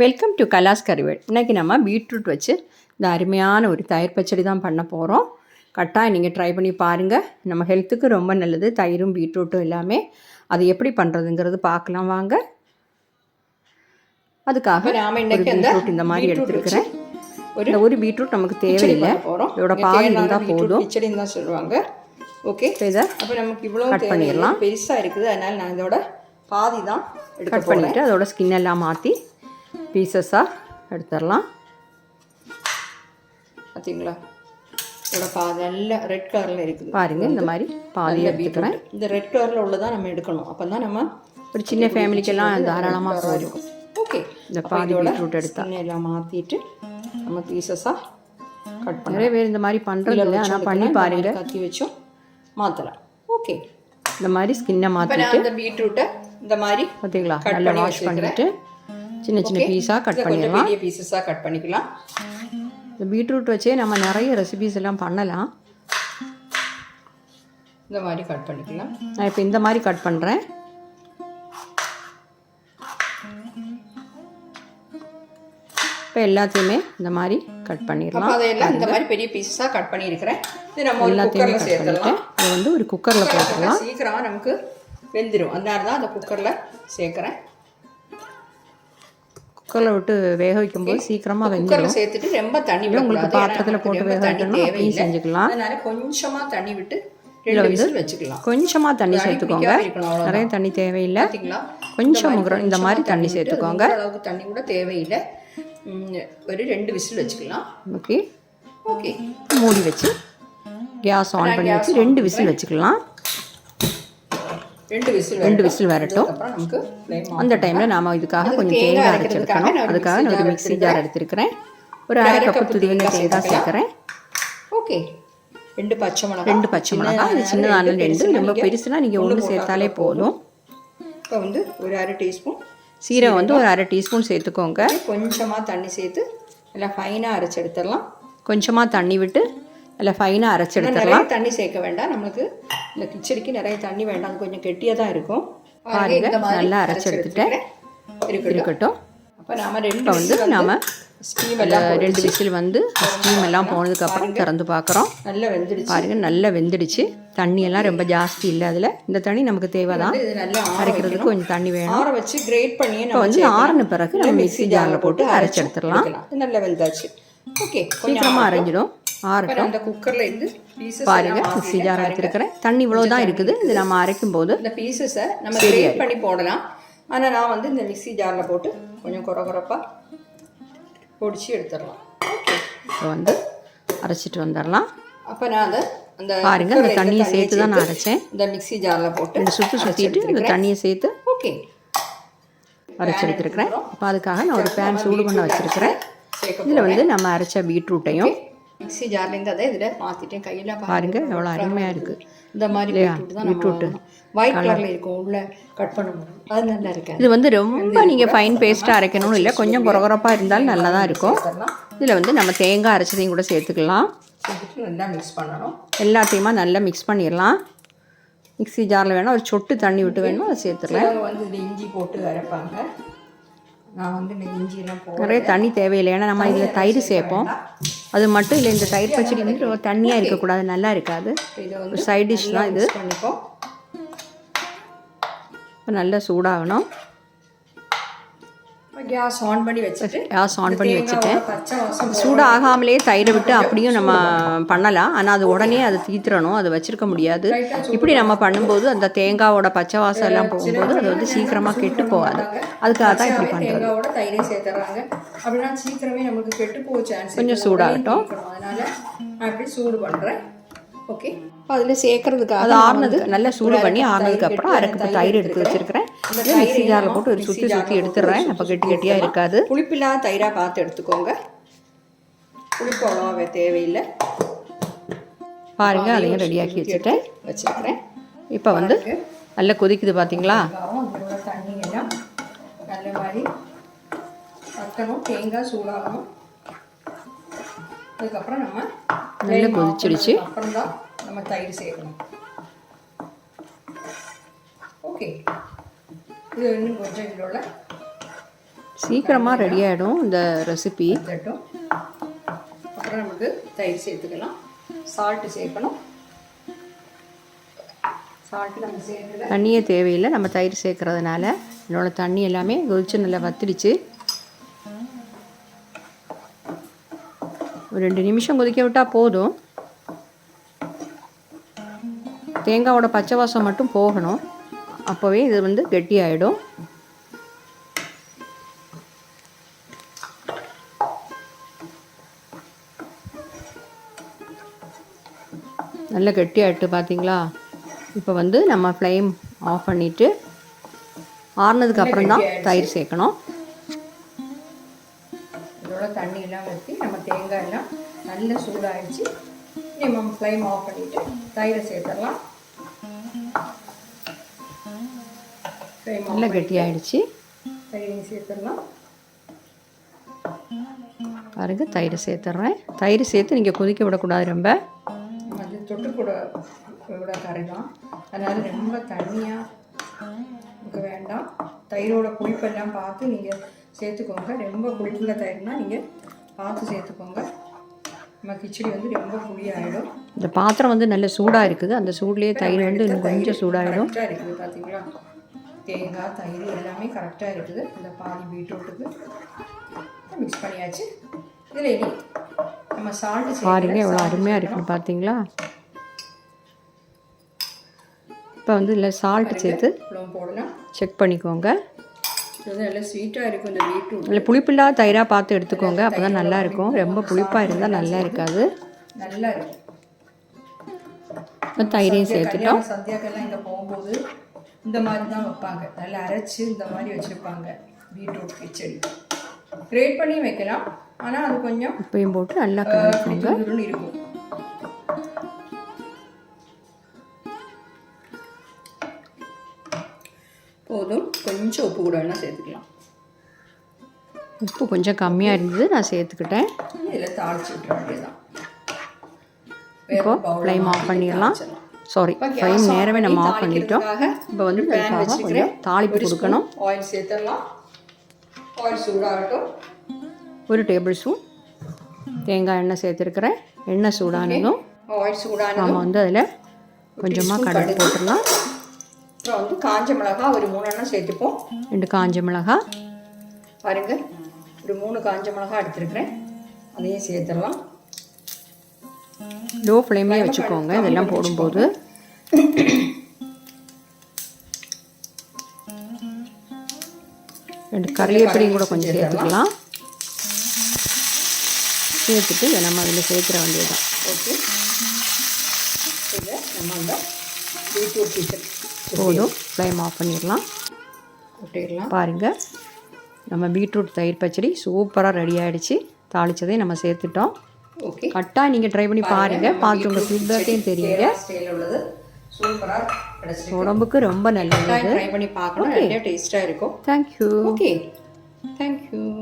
Welcome to கலாஸ் கறிவேல் இன்றைக்கி நம்ம beetroot வச்சு இந்த அருமையான ஒரு தயிர் பச்சடி தான் பண்ண போகிறோம் கட்டாயம் நீங்கள் ட்ரை பண்ணி பாருங்கள் நம்ம ஹெல்த்துக்கு ரொம்ப நல்லது. தயிரும் பீட்ரூட்டும் எல்லாமே. அது எப்படி பண்ணுறதுங்கிறது பார்க்கலாம் வாங்க. அதுக்காக பீட்ரூட் இந்த மாதிரி எடுத்துருக்கிறேன். ஒரு இந்த ஒரு பீட்ரூட் நமக்கு தேவையில்லை. போகிறோம் இதோட பாதி இருந்தால் போதும். தான் சொல்லுவாங்க. ஓகே இதை அப்போ நமக்கு இவ்வளோ Cut பண்ணிடலாம். பெருசாக இருக்குது. அதனால நான் இதோட பாதி தான் கட் பண்ணிவிட்டு அதோட ஸ்கின் எல்லாம் மாற்றி பீசஸாக எடுத்துடலாம். பார்த்தீங்களா இதோட பாதி நல்ல ரெட் கலரில் இருக்குது. பாருங்கள் இந்த மாதிரி பாதி எடுத்துக்கிறேன். இந்த ரெட் கலரில் உள்ளதான் நம்ம எடுக்கணும். அப்போ தான் நம்ம ஒரு சின்ன ஃபேமிலிக்கெல்லாம் தாராளமாக போதும். ஓகே இந்த பாதி பீட்ரூட் எடுத்தா. எல்லாம் மாற்றிட்டு நம்ம பீசஸாக கட் பண்ணி நிறைய பேர் இந்த மாதிரி பண்ணுறது இல்லை. ஆனால் பண்ணி பாருங்க. கத்தி வச்சும் மாற்றலாம் ஓகே இந்த மாதிரி ஸ்கின்னை இப்போ மாற்றி நான் அந்த பீட்ரூட்டை இந்த மாதிரி பார்த்தீங்களா நல்லா வாஷ் பண்ணிவிட்டு சின்ன சின்ன பீஸாக கட் பண்ணிடலாம். பெரிய பீசஸாக கட் பண்ணிக்கலாம். இந்த பீட்ரூட் வச்சே நம்ம நிறைய ரெசிபிஸ் எல்லாம் பண்ணலாம். இந்த மாதிரி கட் பண்ணிக்கலாம். நான் இப்போ இந்த மாதிரி கட் பண்ணுறேன் இப்போ எல்லாத்தையுமே இந்த மாதிரி கட் பண்ணிடலாம். அப்போ அதையெல்லாம் இந்த மாதிரி பெரிய பீசஸாக கட் பண்ணியிருக்கிறேன். இது நம்ம எல்லாத்தையுமே கட் இதை வந்து ஒரு குக்கரில் போட்டுடலாம். சீக்கிரமாக நமக்கு வெந்துடும் அதனால தான் அந்த குக்கரில் சேர்க்குறேன். குக்கரில் விட்டு வேக வைக்கும்போது சீக்கிரமாக வெந்துடும் சேர்த்துட்டு ரொம்ப தண்ணி உங்களுக்கு விடக்கூடாது. ஏன்னா பாத்திரத்தில் போட்டு வேக வைக்கணும் செஞ்சுக்கலாம். அதனால கொஞ்சமாக தண்ணி விட்டு ரெண்டு விசில் வச்சுக்கலாம். கொஞ்சமாக தண்ணி சேர்த்துக்கோங்க. நிறைய தண்ணி தேவையில்லை. கொஞ்சம் முகரம் இந்த மாதிரி தண்ணி சேர்த்துக்கோங்க. அளவுக்கு தண்ணி கூட தேவையில்லை. ஒரு ரெண்டு விசில் வச்சுக்கலாம். ஓகே. ஓகே. மூடி வச்சு கேஸ் ஆன் பண்ணி வச்சு ரெண்டு விசில் வச்சுக்கலாம். ரெண்டு விசில் ரெண்டு விசில் வரட்டும். அந்த டைமில் நாம இதுக்காக கொஞ்சம் தேங்காய் அரைச்செடுக்கணும் அதுக்காக நான் ஒரு மிக்ஸி ஜார் எடுத்திருக்கிறேன் ஒரு அரை கப்பு துருவின தேங்காய் சேர்க்குறேன். ஓகே. ரெண்டு பச்சை மிளகாய். ரெண்டு பச்சை மிளகாய் இது சின்னதான ரெண்டு ரொம்ப பெருசுனா நீங்கள் ஒன்று சேர்த்தாலே போதும். இப்போ வந்து ஒரு அரை டீஸ்பூன் சீரகம் வந்து ஒரு அரை டீஸ்பூன் சேர்த்துக்கோங்க. கொஞ்சமாக தண்ணி சேர்த்து நல்லா ஃபைனாக அரைச்சு எடுத்துடலாம். கொஞ்சமாக தண்ணி விட்டு நல்லா ஃபைனாக அரைச்சி நிறைய தண்ணி சேர்க்க வேண்டாம். நம்மளுக்கு இந்த கிச்சடிக்கு நிறைய தண்ணி வேண்டாம். அது கொஞ்சம் கெட்டியாக தான் இருக்கும். பாருங்க, நல்லா அரைச்சு எடுத்துட்டேன். இருக்கட்டும். அப்போ நாம ரெண்டு வந்து நாம ஸ்டீம் இந்த ரெண்டு விசில் வந்து ஸ்டீம் எல்லாம் போனதுக்கப்புறம் திறந்து பார்க்குறோம். நல்லா வெந்துடுச்சு. பாருங்க நல்லா வெந்துடுச்சு. தண்ணி எல்லாம் ரொம்ப ஜாஸ்தி இல்லை அதில். இந்த தண்ணி நமக்கு தேவை தான் அரைக்கிறதுக்கு கொஞ்சம் தண்ணி வேணும். ஆற வச்சு கிரேட் பண்ணியே இப்போ வந்து ஆறின பிறகு நம்ம மிக்ஸி ஜாரில் போட்டு அரைச்சி எடுத்துடலாம் நல்லா வெந்தாச்சு. ஓகே சீக்கிரமாக அரைஞ்சிடும். ஆறட்டும் அந்த குக்கர்ல இருந்து பாருங்க மிக்ஸி ஜார் எடுத்துருக்கிறேன் தண்ணி இவ்வளோ தான் இருக்குது. இது நம்ம அரைக்கும் போது இந்த பீசஸை நம்ம கிரேட் பண்ணி போடலாம். ஆனா நான் வந்து இந்த மிக்ஸி ஜார்ல போட்டு கொஞ்சம் குறை குறைப்பா பொடிச்சு எடுத்துடலாம். இப்போ வந்து அரைச்சிட்டு வந்துடலாம். அப்ப நான் அதை அந்த பாருங்க இந்த குக்கர்ல தண்ணியை சேர்த்து தான் நான் அரைச்சேன். இந்த மிக்ஸி ஜார்ல போட்டு ரெண்டு சுற்று சுற்றிட்டு இந்த தண்ணியை சேர்த்து ஓகே அரைச்சி எடுத்துருக்கிறேன். இப்போ அதுக்காக நான் ஒரு பேன் சூடு பண்ண வச்சுருக்கிறேன். சேர்க்க இதில் வந்து நம்ம அரைச்ச பீட்ரூட்டையும் மிக்ஸி ஜார்ல இருந்து அதை இதுல மாத்திட்டேன். கையில பாருங்க எவ்வளோ அருமையாக இருக்குது. இந்த மாதிரி பீட்ரூட் தான் நம்ம ஒயிட் கலர்ல இருக்கும் உள்ள கட் பண்ணும்போது அது நல்லா இருக்காது இது வந்து ரொம்ப நீங்கள் ஃபைன் பேஸ்ட்டாக அரைக்கணும்னு இல்லை கொஞ்சம் குறகுறப்பாக இருந்தாலும் நல்லா தான் இருக்கும். இதில் வந்து நம்ம தேங்காய் அரைச்சதையும் கூட சேர்த்துக்கலாம். நல்லா மிக்ஸ் பண்ணணும். எல்லாத்தையுமா நல்லா மிக்ஸ் பண்ணிடலாம். மிக்ஸி ஜாரில் வேணால் ஒரு சொட்டு தண்ணி விட்டு வேணுமோ அதை சேர்த்துக்கலாம் வந்து இஞ்சி போட்டு அரைப்பாங்க. நான் வந்து இந்த இஞ்சி எல்லாம் போ நிறைய தண்ணி தேவையில்லை. ஏன்னா நம்ம இதில் தயிர் சேர்ப்போம். அது மட்டும் இல்லை இந்த தயிர் பச்சடி வந்து தண்ணியாக இருக்கக்கூடாது நல்லா இருக்காது. ஒரு சைட் டிஷ் தான் இது. பண்ணிப்போம். இப்போ நல்லா சூடாகணும். கேஸ் ஆன் பண்ணி வச்சுட்டு கேஸ் ஆன் பண்ணி வச்சுட்டேன் தேங்காவோட பச்சை வாசம் சூடு ஆகாமலே தயிரை விட்டு அப்படியும் நம்ம பண்ணலாம். ஆனால் அது உடனே அதை தீத்துறணும் அதை வச்சிருக்க முடியாது. இப்படி நம்ம பண்ணும்போது அந்த தேங்காவோட பச்சை வாசம் எல்லாம் போகும்போது அது வந்து சீக்கிரமாக கெட்டு போகாது. அதுக்காக தான் இப்படி பண்ணுறது தேங்காவோட தயிரை சேர்த்துறாங்க. அப்படின்னா சீக்கிரமே நமக்கு கெட்டு போக சான்ஸ் கொஞ்சம் சூடாகட்டும். அதனால நான் இப்படி சூடு பண்றேன். ஓகே அதில் சேர்க்கறதுக்காக அது ஆறுனது நல்லா சூடு பண்ணி ஆறுனதுக்கு அப்புறம் அரை கப்பு தயிர் எடுத்து வச்சிருக்கிறேன். மிக்ஸி ஜாரில் போட்டு ஒரு சுற்றி சுற்றி எடுத்துடுறேன் அப்போ கெட்டி கெட்டியாக இருக்காது. புளிப்பில்லாத தயிராக பார்த்து எடுத்துக்கோங்க. புளிப்பு அவ்வளோவா தேவையில்லை. பாருங்க அதையும் ரெடியாக்கி வச்சுட்டேன். வச்சிருக்கிறேன். இப்போ வந்து நல்லா கொதிக்குது பார்த்தீங்களா வெங்காயம் இதோட தண்ணி எல்லாம் நல்ல மாதிரி வத்தணும். தேங்காய் சூடாகணும். அதுக்கப்புறம் நம்ம நல்லா கொதிச்சிடுச்சு. அப்புறம் தான் நம்ம தயிர் சேர்க்கணும். ஓகே. இது இன்னும் கொஞ்சம் இதோட சீக்கிரமாக ரெடி ஆகிடும் இந்த ரெசிபி. அப்புறம் நமக்கு தயிர் சேர்த்துக்கலாம். சால்ட்டு சேர்க்கணும். தண்ணியே தேவையில்லை. நம்ம தயிர் சேர்க்கறதுனால என்னோட தண்ணி எல்லாமே கொதிச்சு நல்லா வத்திடுச்சு. ஒரு ரெண்டு நிமிஷம் கொதிக்க விட்டால் போதும். தேங்காவோட பச்சை வாசம் மட்டும் போகணும். அப்போவே இது வந்து கெட்டியாயிடும். நல்ல கெட்டியாயிட்டு பார்த்தீங்களா இப்போ வந்து நம்ம ஃப்ளேம் ஆஃப் பண்ணிவிட்டு ஆறுனதுக்கு அப்புறம் தான் தயிர் சேர்க்கணும். இதோட தண்ணி எல்லாம் ஊற்றி தேங்காய் எல்லாம் நல்ல சூடாயிடுச்சு. நம்ம ஃப்ளைம் ஆஃப் பண்ணிவிட்டு தயிரை சேர்த்துடலாம். நல்ல கெட்டியாயிடுச்சு. தயிரையும் சேர்த்துடலாம். பாருங்க தயிர் சேர்த்துட்றேன் தயிர் சேர்த்து நீங்கள் கொதிக்க விடக்கூடாது ரொம்ப. அது தொட்டு கூட விட கரை தான் அதனால் ரொம்ப தண்ணியாக இருக்க வேண்டாம். தயிரோட புளிப்பெல்லாம் பார்த்து நீங்கள் சேர்த்துக்கோங்க. ரொம்ப புளிப்புள்ள தயிர்னா நீங்கள் பார்த்து சேர்த்துக்கோங்க. நம்ம கிச்சடி வந்து ரொம்ப புளியாயிடும். இந்த பாத்திரம் வந்து நல்ல சூடாக இருக்குது. அந்த சூட்லேயே தயிர் வந்து இன்னும் கொஞ்சம் சூடாகிடும் கரெக்டாக இருக்குது பார்த்தீங்களா தேங்காய் தயிர் எல்லாமே கரெக்டாக இருக்குது. இந்த பாதி பீட்ரூட்டுக்கு மிக்ஸ் பண்ணியாச்சு. இதில் இனி நம்ம சால்ட்டு பாருங்க எவ்வளோ அருமையாக இருக்குன்னு பார்த்தீங்களா இப்போ வந்து இல்லை சால்ட் சேர்த்து போடலாம். செக் பண்ணிக்கோங்க. நல்லா ஸ்வீட்டாக இருக்கும் இந்த பீட்ரூட் இல்லை புளிப்பில்லாத தயிராக பார்த்து எடுத்துக்கோங்க. அப்போ தான் நல்லா இருக்கும். ரொம்ப புளிப்பாக இருந்தால் நல்லா இருக்காது. நல்லா இருக்கும். இப்போ தயிரையும் சேர்த்துட்டோம். சந்தியாக்கெல்லாம் இங்கே போகும்போது இந்த மாதிரி தான் வைப்பாங்க. நல்லா அரைச்சி இந்த மாதிரி வச்சுருப்பாங்க பீட்ரூட் கிச்சடி கிரேட் பண்ணி வைக்கலாம். ஆனால் அது கொஞ்சம் உப்பையும் போட்டு நல்லா துருதுருன்னு இருக்கும். போதும். கொஞ்சம் உப்பு கூட வேணால் சேர்த்துக்கலாம். உப்பு கொஞ்சம் கம்மியாக இருந்தது நான் சேர்த்துக்கிட்டேன். இதில் தாளிச்சு விட்டுற வேண்டியதான் இப்போ ஃப்ளைம் ஆஃப் பண்ணிடலாம். சாரி ஃப்ளைம் நேரமே நம்ம ஆஃப் பண்ணிட்டோம். இப்போ வந்து கொஞ்சம் தாளிப்பு கொடுக்கணும். ஆயில் சேர்த்துடலாம். ஆயில் சூடாகட்டும். ஒரு டேபிள் ஸ்பூன் தேங்காய் எண்ணெய் சேர்த்துருக்கிறேன். எண்ணெய் சூடானதும் ஆயில் சூடான நம்ம வந்து அதில் கொஞ்சமாக கடுகு. போட்டுடலாம். அப்புறம் வந்து காஞ்ச மிளகாய் ஒரு மூணு எண்ணெய் சேர்த்துப்போம். ரெண்டு காஞ்ச மிளகாய் பாருங்க ஒரு மூணு காஞ்ச மிளகாய் எடுத்துருக்கிறேன். அதையும் சேர்த்துடலாம். லோ ஃப்ளேம்லேயே வச்சுக்கோங்க இதெல்லாம் போடும்போது. ரெண்டு கறிவேப்பிலையும் கூட கொஞ்சம் சேர்த்துக்கலாம். சேர்த்துட்டு இதை நம்ம அதில் சேர்த்துற வேண்டியதுதான். ஓகே. இதை நம்ம அந்த பீட்ரூட் கிச்சன் போதும். ஃப்ளேம் ஆஃப் பண்ணிடலாம். கொட்டிடலாம். பாருங்கள் நம்ம பீட்ரூட் தயிர் பச்சடி சூப்பராக ரெடி ஆயிடுச்சு. தாளிச்சதையும் நம்ம சேர்த்துட்டோம். ஓகே. கட்டாக நீங்கள் ட்ரை பண்ணி பாருங்கள் பார்த்து உங்கள் ஃபீட்பேக்கையும் தெரியுங்க. உடம்புக்கு ரொம்ப நல்லது. ட்ரை பண்ணி பார்க்கணும். டேஸ்ட்டாக இருக்கும். Thank you okay thank you